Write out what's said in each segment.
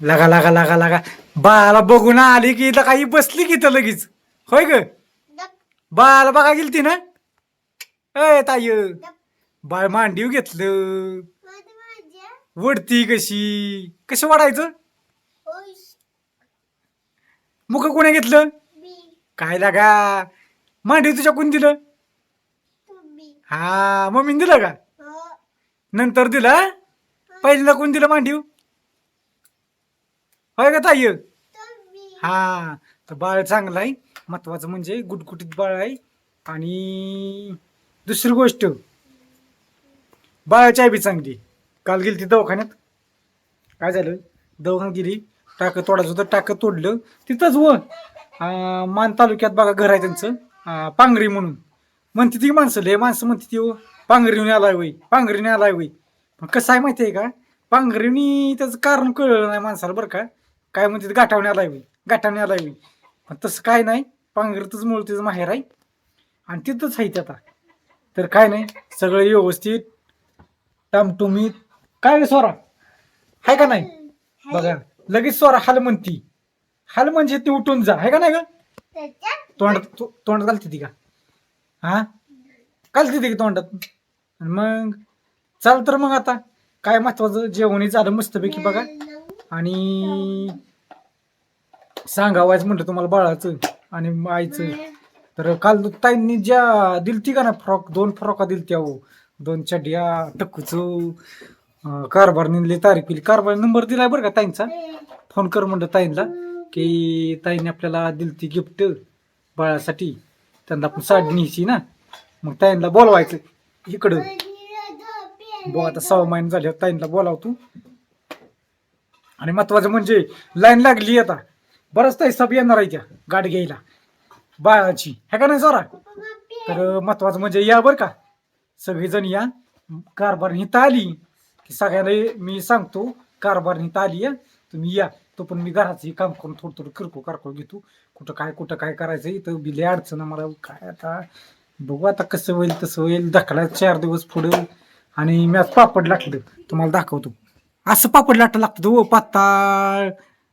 लागा लागा लागा लागा. बाळाला बघून आली की इथं काही बसली की इथं लगेच. होय ग? बाळाला बघा गेली ती ना? ए ताय बाळ मांडीव घेतलं. वडती कशी? कसं वाढायचं मुख कोणी घेतलं? काय लागा? मांडीव तुझ्या कोण दिलं? हा मम्मीने दिलं का? नंतर दिलं हा? पहिल्यांदा कोण दिलं मांडीव? होय का ताई? हा तर बाळ चांगलं आहे. महत्वाचं म्हणजे गुटगुटीत बाळ आहे. आणि दुसरी गोष्ट बाळाची आई बी चांगली काल गेली ती दवाखान्यात. काय झालं? दवाखान्यात गेली टाकं तोडायचं होतं टाकं तोडलं. तिथंच व मान तालुक्यात बघा घर आहे त्यांचं. अं, पांगरी म्हणून. म्हणते ती माणसं लय माणसं म्हणते ती पांघरीने आलाय वय पांघरीने आलाय वय. पण कसं आहे माहिती आहे का? पांघरीने त्याचं कारण कळलं नाही माणसाला बरं का. काय म्हणते गाठावणे आलाय वय गाठावणे आलाय वय पण तसं काय नाही पांघरीतच मूळ त्याचं माहेर आहे. आणि तिथंच आहे ते आता. तर काय नाही सगळं व्यवस्थित. टामटुमीत काय रे स्वरा आहे का नाही? बघा लगेच स्वरा हाल म्हणती. हाल म्हणजे ती उठून जा. आहे का नाही का तोंडात तो- तोंडात घालते ती का? हा? घालते ती का तोंडात? आणि मग चाल तर मग आता. काय महत्वाचं? जेवणही झालं मस्तपैकी बघा. आणि सांगावायचं म्हटलं तुम्हाला बाळाचं आणि आईचं. तर काल ताईंनी ज्या दिलती का ना फ्रॉक दोन फ्रॉका दिलत्या हो. दोन चड्या टक्कूचं कारभार निघले तारीख केली. कारभार नंबर दिलाय बरं का ताईंचा? फोन कर म्हणलं ताईंना की ताईने आपल्याला दिलती गिफ्ट बाळासाठी. त्यांना आपण साडी न्यायची ना. मग ताईंना बोलवायचं इकडं. बघ आता सहा महिने झाले ताईंना बोलावतो आणि महत्वाचं म्हणजे लाईन लागली आता. बरंच ताई सब येणार आहे त्या गाठ घ्यायला. बाळाची. हे का नाही जरा तर महत्वाचं म्हणजे या बरं का. सगळेजण या. कारभार हिता आली. की सगळ्याला मी सांगतो कारभार हिता आली या तुम्ही या. तो पण मी घराचं काम करून थोडं थोडं किरकोळ कारकोळ घेतो. कुठं काय कुठं काय करायचं इथं बिले अडचण आहे मला. काय आता? बघू आता कसं होईल तसं होईल. दखला चार दिवस पुढं. आणि मी आज पापड लागलं तुम्हाला दाखवतो. असं पापड लाटं लागतं हो पाताळ.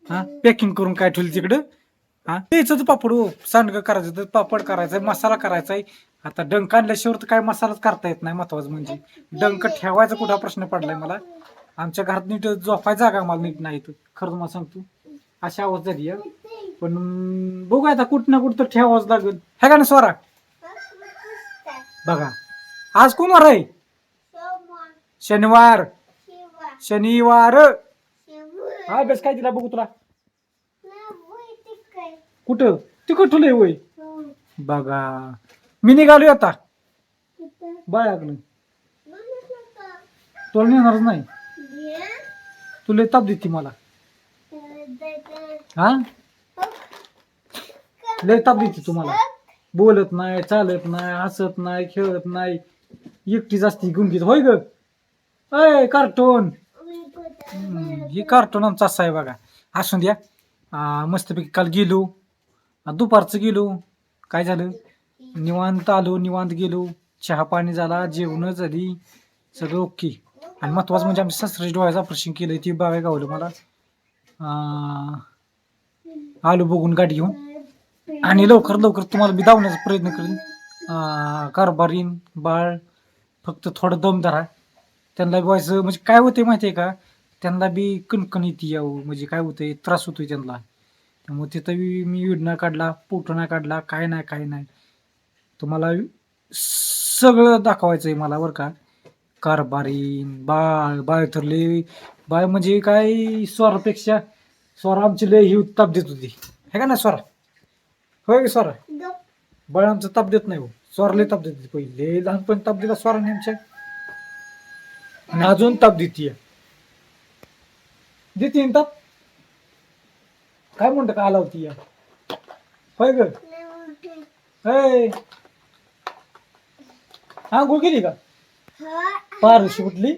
हा? पॅकिंग करून काय ठेवलं तिकडं? हा? द्यायचं तर पापड हो. सांडगं करायचं तर पापड करायचं मसाला करायचा आहे आता डंक आणल्याशिवाय तर काय मसालाच करता येत नाही महत्वाचं म्हणजे. डंक ठेवायचा कुठा प्रश्न पडलाय मला. आमच्या घरात नीट झोपाय जागा मला नीट नाही इथं. खरं तुम्हाला सांगतो. अशी आवाज झाली. पण बघू आता कुठं ना कुठं तर ठेवावंच लागेल. है का ना स्वरा बघा. आज कोणवार आहे? शनिवार. शनिवार. हा बेस काय दिला बघू तुला? कुठं? तिकट ठुलंय वय. बघा. मी निघालोय आता. बाळाकडं तुला नेणारच नाही. तुला ताप देते मला. हा? लय ताप देते तुम्हाला बोलत नाही चालत नाही हसत नाही खेळत नाही. एकटीच असते गुंगीत. होय ग? अय कार्टून. हम्म, हे कार्टून आमचा असा आहे बघा. असून द्या आ, मस्तपैकी काल गेलो आ, दुपारचं गेलो काय झालं? निवांत आलो निवांत गेलो चहा पाणी झाला जेवणं झाली सगळं ओके आणि महत्वाचं म्हणजे आमच्या सासऱ्याच्या डोळ्याचं ऑपरेशन केलं ते बघायला गावलं मला. आ, आलो बघून गाडी घेऊन. आणि लवकर लवकर तुम्हाला मी धावण्याचा प्रयत्न करेन. कारभारीन बाळ फक्त थोडं दम धरा. त्यांना व्हायचं म्हणजे काय होते माहिती आहे का? त्यांना बी कणकण येते यावं. म्हणजे काय होतंय त्रास होतोय त्यांना. त्यामुळे तिथं बी मी नाही काढला फोटो नाही काढला काय नाही काय नाही. तुम्हाला सगळं दाखवायचं आहे मला बरं का. कारभारीन बाळ बाळ थरले बाळ म्हणजे काय स्वरापेक्षा स्वरा आमची लय ही ताप देत होती. हे का ना स्वरा? होय का स्वरा? बाळ आमचा ताप देत नाही हो. स्वर लय ताप देते पहिले लहानपणी ताप दिला स्वराने आमच्या. आणि अजून ताप देते देते ताप काय म्हणतं का आला होती या? होय ग? होय. हा गो गेली का? पारशी कुठली?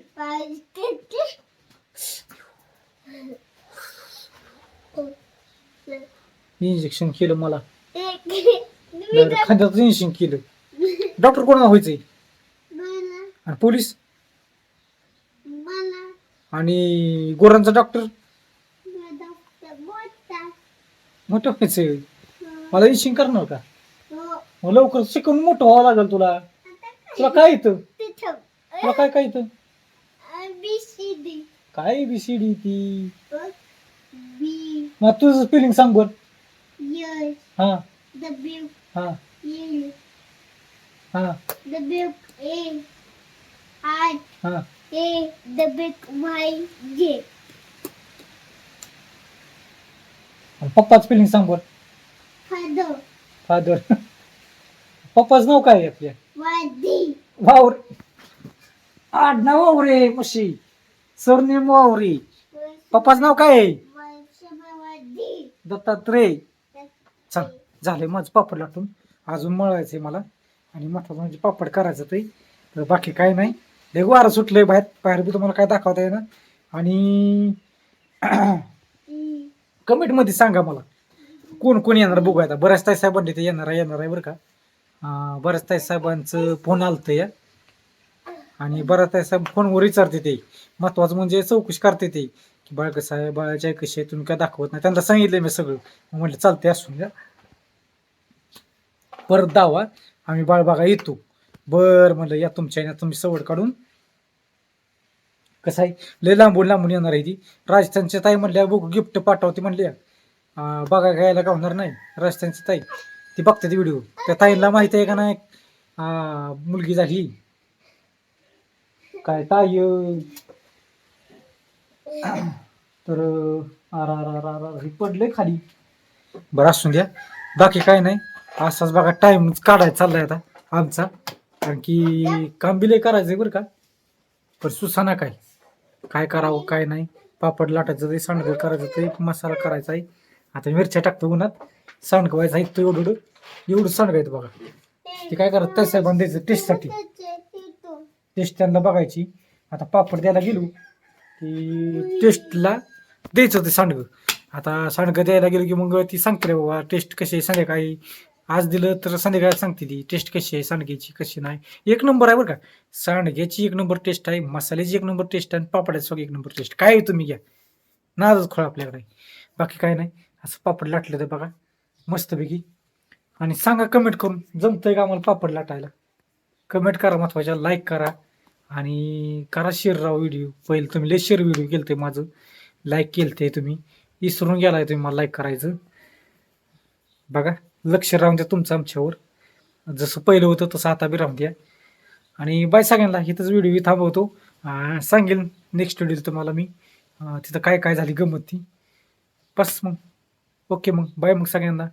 इंजेक्शन केलं मला. खांद्याचं इंजेक्शन केलं. डॉक्टर कोणाला व्हायचंय? आणि पोलीस? आणि गोरांचा डॉक्टर मोठं. व्हायचं मला इशिंग करणार का? मग लवकर शिकून मोठं व्हावं लागेल तुला. तुला काय येतं? तुला काय काय येतं? काय बीसीडी ती? मग तुझं स्पेलिंग सांग बर. हा. हा. हा. W A R हा A W Y J आणि पप्पाचं स्पेलिंग सांग बर. Father. फादर पप्पाचं नाव काय आहे आपल्या? Wadi वावर. आडनाव वावरे मशी सरनेम वावरे. पप्पाचं नाव काय आहे? Wadi दत्तात्रय. चल झाले माझं पापड लाटून. अजून मळायचंय मला. आणि महत्वाचं म्हणजे पापड करायचं ते. तर बाकी काय नाही. हे वारं सुटलंय बाहेर बाहेर बी तुम्हाला काय दाखवता येणार आणि कमेंटमध्ये सांगा मला. कोण कोण येणार बघू आता? बऱ्याच ताई साहेबांनी ते येणार आहे येणार आहे बरं का? बऱ्याच ताई साहेबांचं फोन आलतं या. आणि बऱ्याच ताई साहेब फोनवर विचारते ते. महत्वाचं म्हणजे चौकशी करते ते. की बाळ कसं आहे बाळाची कशी आहे तुम्ही काय दाखवत नाही. त्यांना सांगितलं मी सगळं. मग म्हटलं चालते असून द्या. परत दावा. आम्ही बाळ बघा येतो. बर म्हणलं या तुमच्या तुम्ही सवड काढून कसं आहे? लय लांबून लांबून येणार आहे ती. राजस्थानच्या ताई म्हणल्या बघू गिफ्ट पाठवते म्हणल्या. बघा घ्यायला का होणार नाही राजस्थानची ताई. ती बघते ती व्हिडिओ त्या ताईला माहिती आहे का नाही? मुलगी झाली. काय ताई? तर आर आर आर आर आर हे पडले खाली. बरं असून द्या. बाकी काय नाही. असाच बघा टाइम काढायचा चाललाय आता आमचा. कारण की काम बिले करायचंय बरं का. पण सुसाना काय? काय करावं काय नाही. पापड लाटायचं ते सांडगं करायचं ते मसाला करायचा आहे. आता मिरच्या टाकतो उन्हात. सांडगं व्हायचं आहे तो एवढं एवढं एवढं सांडगं बघा. ते काय करत तसं बांधायचं टेस्टसाठी. टेस्ट त्यांना बघायची. आता पापड द्यायला गेलो की टेस्टला द्यायचं ते सांडगं. आता सांडगं द्यायला गेलो की मग ती सांगते रे बाबा टेस्ट कशी आहे संध्याकाळी आज दिलं तर संध्याकाळी सांगते ती. टेस्ट कशी आहे सांडग्याची कशी नाही. एक नंबर आहे बरं का. सांडग्याची एक नंबर टेस्ट आहे मसाल्याची एक नंबर टेस्ट आहे आणि पापडाची सगळी एक नंबर टेस्ट काय आहे तुम्ही घ्या. नाजच खोळ आपल्याकडे. बाकी काय नाही. असं पापड लाटलं तर बघा. मस्तपैकी. आणि सांगा कमेंट करून. जमतंय का आम्हाला पापड लाटायला? कमेंट करा महत्त्वाच्या. लाईक करा. आणि करा शेअर राव व्हिडिओ पहिले तुम्ही लय शेअर व्हिडिओ केलं ते माझं. लाईक केलं ते तुम्ही. विसरून गेलाय तुम्ही मला लाईक करायचं. बघा. लक्ष राहून द्या तुमचं आमच्यावर. जसं पहिलं होतं तसं आता बी राहून द्या. आणि बाय सगळ्यांना इथंच व्हिडिओ मी थांबवतो. सांगेल नेक्स्ट व्हिडिओ तुम्हाला मी तिथं काय काय झाली गंमत ती. बस मग. ओके मग. बाय मग सगळ्यांना.